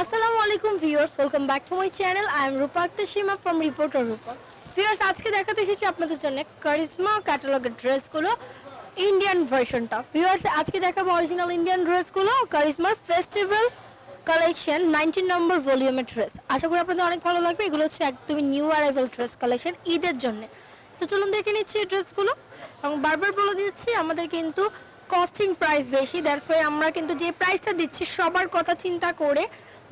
আসসালামু আলাইকুম viewers welcome back to my channel I am Rupa Akter Sima from reporter Rupa viewers, আজকে দেখাতে এসেছি আপনাদের জন্য কারিজমা ক্যাটালগের ড্রেসগুলো ইন্ডিয়ান ভার্সনটা ভিউয়ার্স, আজকে দেখাবো অরিজিনাল ইন্ডিয়ান ড্রেসগুলো কারিজমার ফেস্টিভ্যাল কালেকশন নাইনটিন নম্বর ভলিউমের ড্রেস আশা করি আপনাদের অনেক ভালো লাগবে, এগুলো হচ্ছে একদমই নিউ অ্যারাইভেল ড্রেস কালেকশন ঈদের জন্য। তো চলুন দেখে নিচ্ছি এই ড্রেসগুলো এবং বারবার বলে দিচ্ছি, আমাদের কিন্তু কস্টিং প্রাইস বেশি দ্যাটস ওয়াই আমরা কিন্তু যে প্রাইসটা দিচ্ছি সবার কথা চিন্তা করে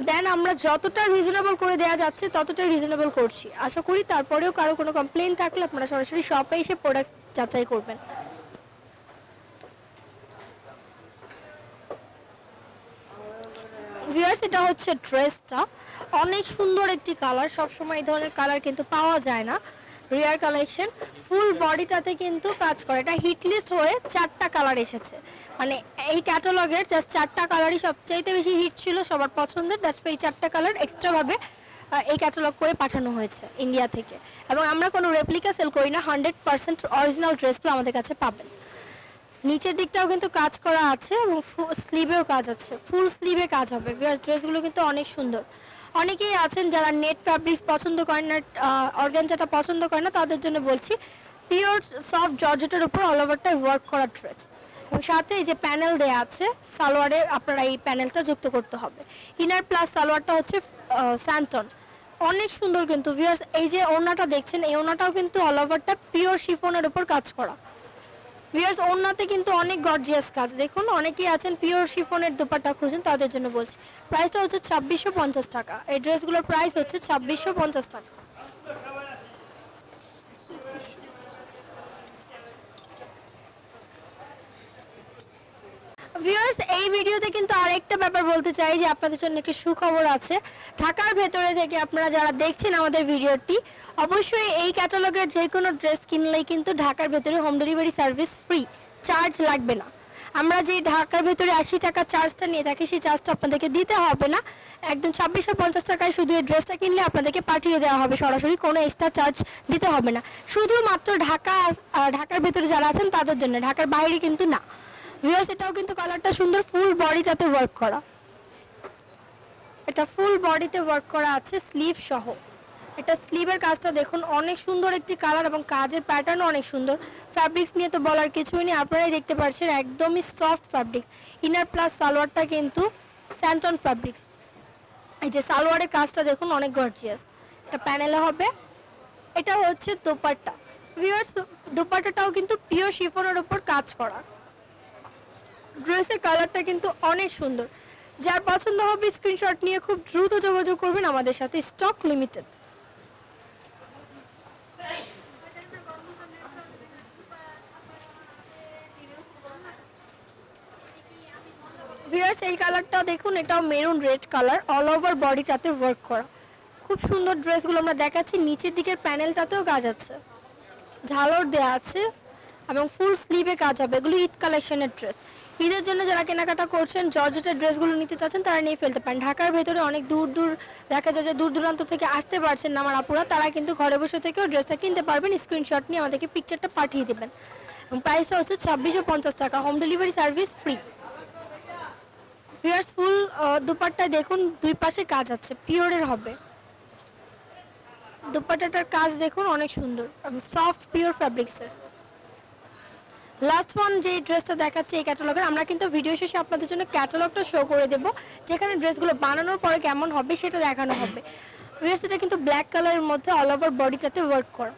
দেন আমরা যতটা রিজনেবল করে দেওয়া যাচ্ছে ততটা রিজনেবল করছি। আশা করি তারপরেও কারও কোনো কমপ্লেন থাকলে আপনারা সরাসরি শপে এসে প্রোডাক্ট যাচাই করবেন। ভিউয়ার্স এটা হচ্ছে ড্রেসটা অনেক সুন্দর একটি কালার সবসময় এই ধরনের কালার কিন্তু পাওয়া যায় না। রিয়ার কালেকশন ফুল বডিটাতে কিন্তু কাজ করে। এটা হিট লিস্ট হয়ে চারটা কালার এসেছে। মানে এই ক্যাটালগের জাস্ট চারটা কালারই সবচাইতে বেশি হিট ছিল, সবার পছন্দের। দ্যাটস এই চারটা কালার এক্সট্রাভাবে এই ক্যাটালগ করে পাঠানো হয়েছে ইন্ডিয়া থেকে। এবং আমরা কোনো রেপ্লিকা সেল করি না হান্ড্রেড পার্সেন্ট অরিজিনাল ড্রেসগুলো আমাদের কাছে পাবেন। নিচের দিকটাও কিন্তু কাজ করা আছে এবং স্লিভেও কাজ আছে। ফুল স্লিভে কাজ হবে। ড্রেসগুলো কিন্তু অনেক সুন্দর। অনেকেই আছেন যারা নেট ফ্যাব্রিক্স পছন্দ করেন না অর্গ্যানজাটা পছন্দ করে না, তাদের জন্য বলছি পিওর সফট জর্জেটের উপর অল ওভারটাই ওয়ার্ক করা ড্রেস এবং সাথে এই যে প্যানেল দেয়া আছে, সালোয়ারে আপনারা এই প্যানেলটা যুক্ত করতে হবে। ইনার প্লাস সালোয়ারটা হচ্ছে স্যান্টন অনেক সুন্দর কিন্তু ভিউয়ার্স এই যে ওড়নাটা দেখছেন, এই ওড়নাটাও কিন্তু অল ওভারটা পিওর শিফনের উপর কাজ করা। ভিউয়ার্স ওড়নাতে কিন্তু অনেক গর্জিয়াস কাজ। দেখুন, অনেকেই আছেন পিওর শিফনের দোপাট্টা খুঁজেন তাদের জন্য বলছি। প্রাইসটা হচ্ছে ছাব্বিশশো পঞ্চাশ টাকা। এই ড্রেসগুলোর প্রাইস হচ্ছে ছাব্বিশশো পঞ্চাশ টাকা। ভিউয়ার্স এই ভিডিওতে কিন্তু আরেকটা ব্যাপার বলতে চাই যে আপনাদের জন্য একটি সুখবর আছে। ঢাকার ভেতরে থেকে আপনারা যারা দেখছেন আমাদের ভিডিওটি, অবশ্যই এই ক্যাটালগের যে কোনো ড্রেস কিনলেই কিন্তু ঢাকার ভেতরে home delivery service free charge লাগবে না। আমরা যে ঢাকার ভেতরে আশি টাকা চার্জটা নিয়ে থাকি, সেই চার্জটা আপনাদেরকে দিতে হবে না। একদম ছাব্বিশশো পঞ্চাশ টাকায় শুধু এই ড্রেসটা কিনলে আপনাদেরকে পাঠিয়ে দেওয়া হবে। সরাসরি কোনো এক্সট্রা চার্জ দিতে হবে না। শুধুমাত্র ঢাকা ঢাকার ভেতরে যারা আছেন তাদের জন্য, ঢাকার বাইরে কিন্তু না। ভিউয়ার্স এটাও কিন্তু কালারটা সুন্দর ফুল বডিটাতে ওয়ার্ক করা। এটা ফুল বডিতে ওয়ার্ক করা আছে স্লিভ সহ। এটা স্লিভের কাজটা দেখুন, অনেক সুন্দর একটি কালার এবং কাজের প্যাটার্নও অনেক সুন্দর। ফ্যাব্রিক্স নিয়ে তো বলার কিছুই নেই, আপনারাই দেখতে পাচ্ছেন একদমই সফট ফ্যাব্রিক্স ইনার প্লাস সালোয়ারটা কিন্তু স্যান্টন ফ্যাব্রিক্স এই যে সালোয়ারের কাজটা দেখুন, অনেক গর্জিয়াস এটা প্যানেলে হবে। এটা হচ্ছে দোপাট্টা। ভিউয়ার্স দোপাট্টাটাও কিন্তু পিওর শিফনের ওপর কাজ করা। ড্রেসের কালারটা কিন্তু অনেক সুন্দর। যার পছন্দ হবে স্ক্রিনশট নিয়ে খুব দ্রুত যোগাযোগ করবেন আমাদের সাথে স্টক লিমিটেড। ভিউয়ার্স, এই কালারটা দেখুন, এটাও maroon red colour all over বডিটাতে work করা। খুব সুন্দর ড্রেসগুলো আমরা দেখাচ্ছি, নিচের দিকের প্যানেলটাতেও কাজ আছে। ঝালর দেওয়া আছে এবং ফুল স্লিভে কাজ হবে, এগুলো ঈদ কালেকশনের ড্রেস ঈদের জন্য যারা কেনাকাটা করছেন, জর্জেটের ড্রেসগুলো নিতে চাচ্ছেন, তারা নিয়ে ফেলতে পারেন। ঢাকার ভেতরে অনেক দূর দূর দেখা যায় যে দূর দূরান্ত থেকে আসতে পারছেন আমার আপুরা তারা কিন্তু ঘরে বসে থেকেও ড্রেসটা কিনতে পারবেন। স্ক্রিনশট নিয়ে আমাদেরকে পিকচারটা পাঠিয়ে দেবেন। প্রাইসটা হচ্ছে ছাব্বিশশো পঞ্চাশ টাকা। হোম ডেলিভারি সার্ভিস ফ্রি পিওর্স ফুল দুপাট্টায় দেখুন, দুই পাশে কাজ আছে পিওরের হবে। দুপাট্টাটার কাজ দেখুন, অনেক সুন্দর। সফট পিওর ফ্যাব্রিক্সের লাস্ট ওয়ান যে ড্রেসটা দেখাচ্ছে এই ক্যাটালগের আমরা কিন্তু ভিডিও শেষে আপনাদের জন্য ক্যাটালগটা শো করে দেব। যেখানে ড্রেসগুলো বানানোর পরে কেমন হবে সেটা দেখানো হবে। এটা কিন্তু ব্ল্যাক কালারের মধ্যে অল ওভার বডিটাতে ওয়ার্ক করা।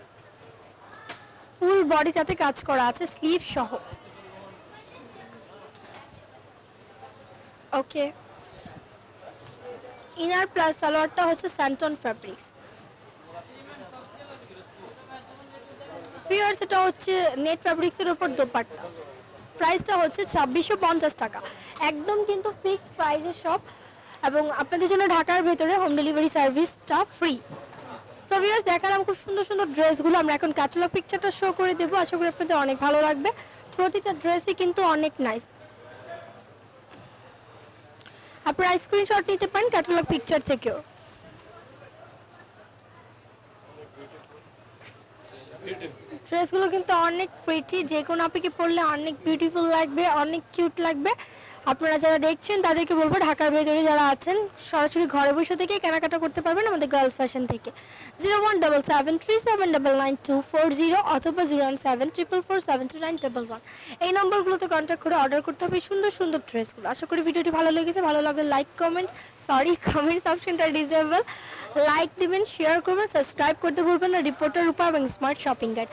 ফুল বডিটাতে কাজ করা আছে স্লিভ সহ। ওকে ইনার প্লাস সালোয়ারটা হচ্ছে স্যান্টন ফ্যাব্রিক্স পিওর্স এটা হচ্ছে নেট ফ্যাব্রিক্সের উপর দোপাট্টা। প্রাইসটা হচ্ছে ছাব্বিশশো পঞ্চাশ টাকা। একদম কিন্তু ফিক্সড প্রাইসের সব এবং আপনাদের জন্য ঢাকার ভেতরে হোম ডেলিভারি সার্ভিসটা ফ্রি সো ভিউয়ার্স দেখালাম খুব সুন্দর সুন্দর ড্রেসগুলো আমরা এখন ক্যাটালগ পিকচারটা শো করে দেবো। আশা করি আপনাদের অনেক ভালো লাগবে। প্রতিটা ড্রেসই কিন্তু অনেক নাইস আপনারা স্ক্রিনশট নিতে পারেন ক্যাটালগ পিকচার থেকেও। ড্রেসগুলো কিন্তু অনেক প্রিটি যে কোনো আপনাকে পরলে অনেক বিউটিফুল লাগবে, অনেক কিউট লাগবে। আপনারা যারা দেখছেন, তাদেরকে বলব ঢাকার ভেতরে যারা আছেন, সরাসরি ঘরে বসে থেকে কেনাকাটা করতে পারবেন আমাদের গার্লস ফ্যাশন থেকে। Zero one double seven three seven double nine two four zero অথবা zero one seven triple four seven two nine double one এই নম্বরগুলোতে কন্ট্যাক্ট করে অর্ডার করতে হবে সুন্দর সুন্দর ড্রেসগুলো। আশা করি ভিডিওটি ভালো লেগেছে, ভালো লাগলে লাইক কমেন্ট সরি কমেন্টস অপশনটা ডিসেবল লাইক দিবেন শেয়ার করবেন সাবস্ক্রাইব করতে ভুলবেন না। রিপোর্টার রূপা এবং স্মার্ট শপিং গাইড